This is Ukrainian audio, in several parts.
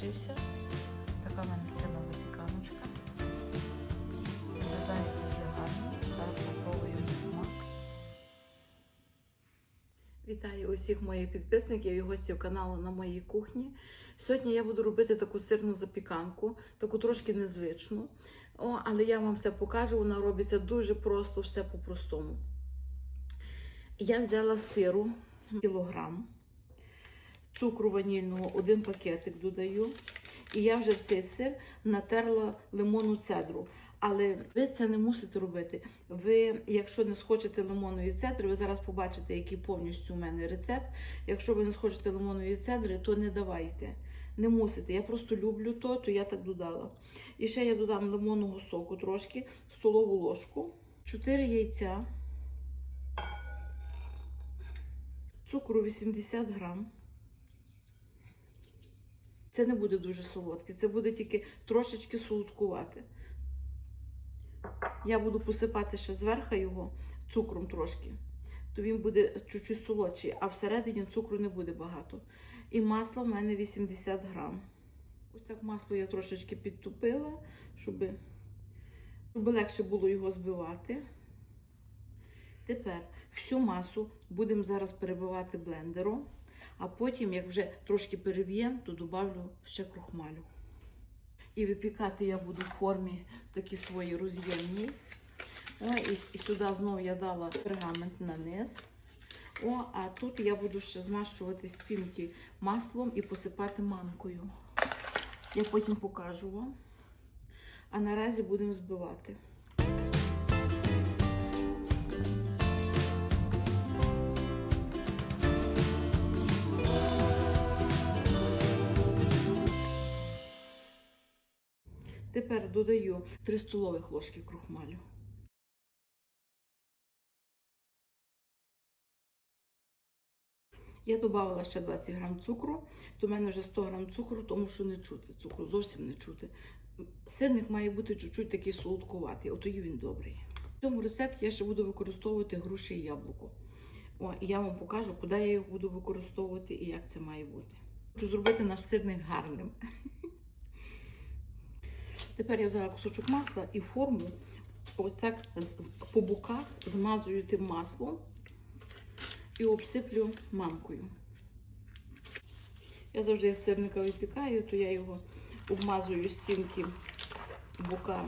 получився. Така в мене сильна запіканочка. Виглядає дуже. Зараз попробую на смак. Вітаю усіх моїх підписників і гостів каналу на моїй кухні. Сьогодні я буду робити таку сирну запіканку, таку трошки незвичну. О, але я вам все покажу, вона робиться дуже просто, все по-простому. Я взяла сиру кілограм, цукру ванільного, один пакетик додаю. І я вже в цей сир натерла лимонну цедру. Але ви це не мусите робити. Ви, якщо не схочете лимонної цедри, ви зараз побачите, який повністю у мене рецепт. Якщо ви не схочете лимонної цедри, то не давайте. Не мусите. Я просто люблю то, то я так додала. І ще я додам лимонного соку трошки, столову ложку, 4 яйця, цукру 80 грам. Це не буде дуже солодке, це буде тільки трошечки солодкувати. Я буду посипати ще зверху його цукром трошки, то він буде чуть-чуть солодший, а всередині цукру не буде багато. І масло в мене 80 грам. Ось так масло я трошечки підтупила, щоб, щоб легше було його збивати. Тепер всю масу будемо зараз перебивати блендером, а потім, як вже трошки переб'ємо, то додавлю ще крохмалю. І випікати я буду в формі такі свої роз'ємні. О, і, і сюди знову я дала пергамент на низ. О, а тут я буду ще змащувати стінки маслом і посипати манкою. Я потім покажу вам. А наразі будемо збивати. Тепер додаю 3 столових ложки крохмалю. Я додала ще 20 грам цукру, то в мене вже 100 грам цукру, тому що не чути цукру, зовсім не чути. Сирник має бути чуть-чуть такий солодкуватий, от тоді він добрий. В цьому рецепті я ще буду використовувати груші і яблуко. О, і я вам покажу, куди я їх буду використовувати і як це має бути. Хочу зробити наш сирник гарним. Тепер я взяла кусочок масла і форму ось так по боках змазую тим маслом і обсиплю манкою. Я завжди як сирника випікаю, то я його обмазую з стінки бока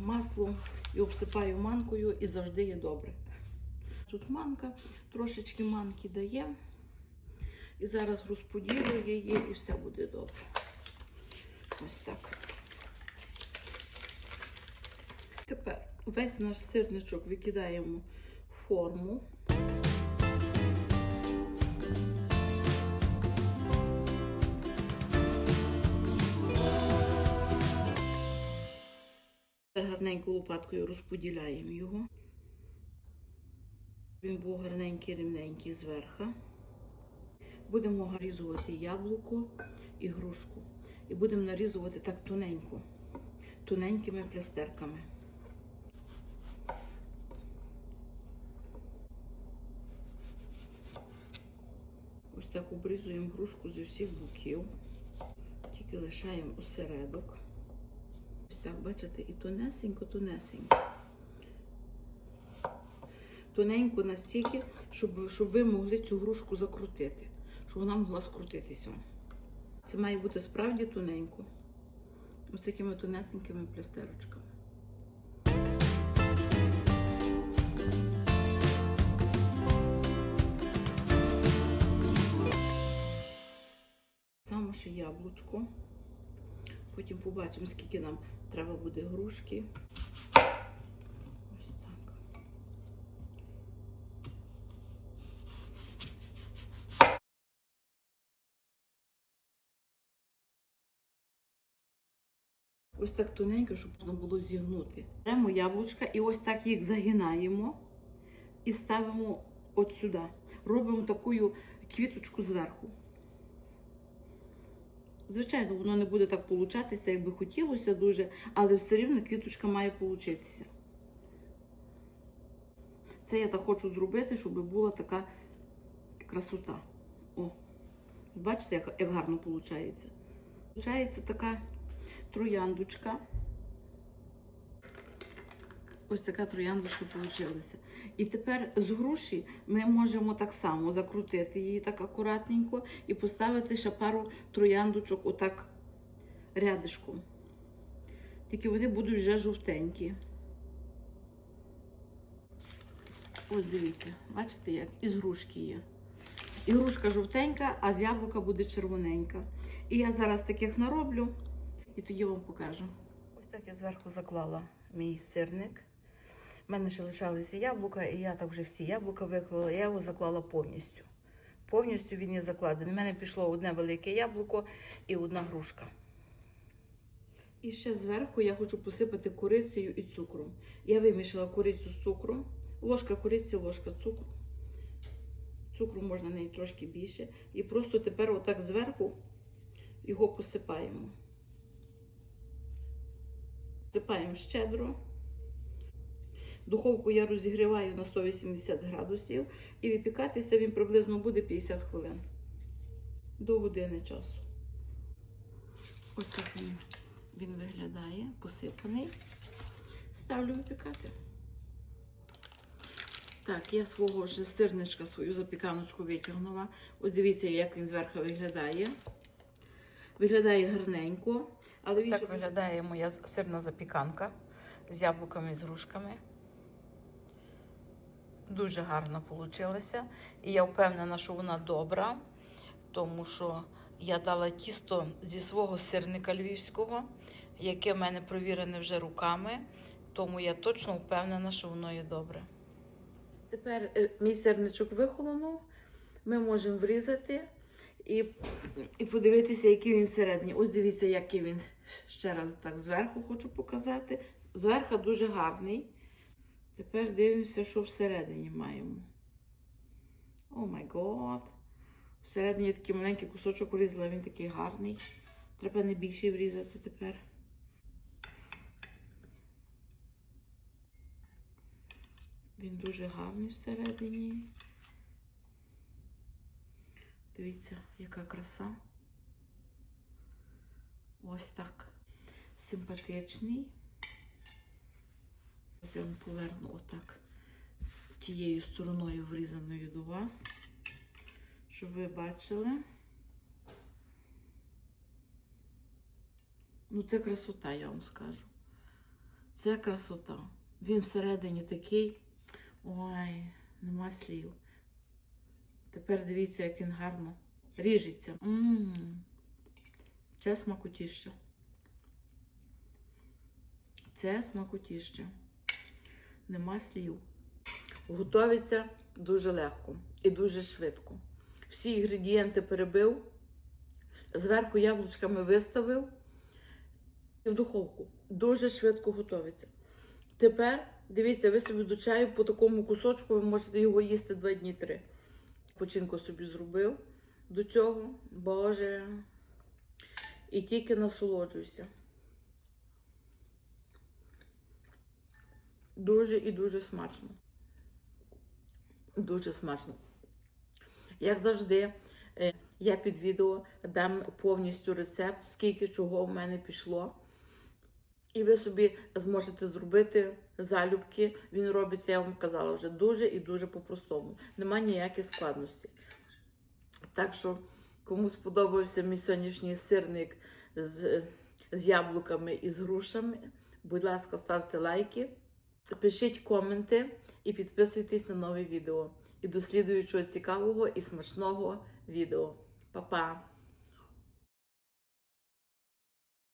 маслом і обсипаю манкою і завжди є добре. Тут манка, трошечки манки дає. І зараз розподілю її і все буде добре. Ось так. Тепер весь наш сирничок викидаємо в форму. Тепер гарненько лопаткою розподіляємо його. Він був гарненький, рівненький зверху. Будемо нарізувати яблуко і грушку. І будемо нарізувати так тоненько, тоненькими плястерками. Так обрізуємо грушку зі всіх боків, тільки лишаємо осередок. Ось так, бачите, і тонесенько, тонесенько. Тоненько настільки, щоб, щоб ви могли цю грушку закрутити, щоб вона могла скрутитися. Це має бути справді тоненько. Ось такими тонесенькими плястерочками. Ще яблучко. Потім побачимо, скільки нам треба буде грушки. Ось так. Ось так тоненько, щоб можна було зігнути. Беремо яблучка і ось так їх загинаємо і ставимо от сюди. Робимо таку квіточку зверху. Звичайно, воно не буде так получатися, як би хотілося дуже, але все рівно квіточка має получитися. Це я так хочу зробити, щоб була така красота. О, бачите, як, як гарно виходить. Получається така трояндочка. Ось така трояндочка вийшла. І тепер з груші ми можемо так само закрутити її так акуратненько і поставити ще пару трояндочок отак рядишком. Тільки вони будуть вже жовтенькі. Ось дивіться, бачите, як із грушки є. І грушка жовтенька, а з яблука буде червоненька. І я зараз таких нароблю і тоді вам покажу. Ось так я зверху заклала мій сирник. У мене ще лишалися яблука, і я так вже всі яблука виклала. Я його заклала повністю. Повністю він є закладений. У мене пішло одне велике яблуко і одна грушка. І ще зверху я хочу посипати корицею і цукром. Я вимішала корицю з цукром. Ложка кориці, ложка цукру. Цукру можна неї трошки більше. І просто тепер отак зверху його посипаємо. Посипаємо щедро. Духовку я розігріваю на 180 градусів і випікатися він приблизно буде 50 хвилин. До години часу. Ось так він, він виглядає, посипаний. Ставлю випікати. Так, я свого вже сирничка, свою запіканочку витягнула. Ось дивіться, як він зверху виглядає. Виглядає гарненько. Але він Так виглядає моя сирна запіканка з яблуками і з грушками. Дуже гарно вийшла. І я впевнена, що вона добра, тому що я дала тісто зі свого сирника львівського, яке в мене провірене вже руками. Тому я точно впевнена, що воно є добре. Тепер е, мій сирничок вихолонув. Ми можемо врізати і, і подивитися, який він всередині. Ось дивіться, який він ще раз так зверху хочу показати. Зверху дуже гарний. Тепер дивимося, що всередині маємо. О май год. Всередині такий маленький кусочок врізала, він такий гарний. Треба не більший врізати тепер. Він дуже гарний всередині. Дивіться, яка краса. Ось так. Симпатичний. Я вам поверну отак тією стороною врізаною до вас, щоб ви бачили. Ну, це красота, я вам скажу. Це красота. Він всередині такий. Ой, нема слів. Тепер дивіться, як він гарно ріжеться. Це смакотіще. Це смакотіще. Нема слів. Готовиться дуже легко і дуже швидко. Всі інгредієнти перебив, зверху яблучками виставив і в духовку. Дуже швидко готовиться. Тепер, дивіться, ви собі до чаю по такому кусочку, ви можете його їсти два дні три. Починку собі зробив до цього. Боже. І тільки насолоджуйся. Дуже і дуже смачно. Дуже смачно. Як завжди, е, я під відео дам повністю рецепт, скільки чого в мене пішло. І ви собі зможете зробити залюбки. Він робиться, я вам казала вже, дуже і дуже по-простому. Нема ніяких складностей. Так що, кому сподобався мій сьогоднішній сирник з, з яблуками і з грушами, будь ласка, ставте лайки, пишіть коменти і підписуйтесь на нові відео. І до слідуючого цікавого і смачного відео. Па-па!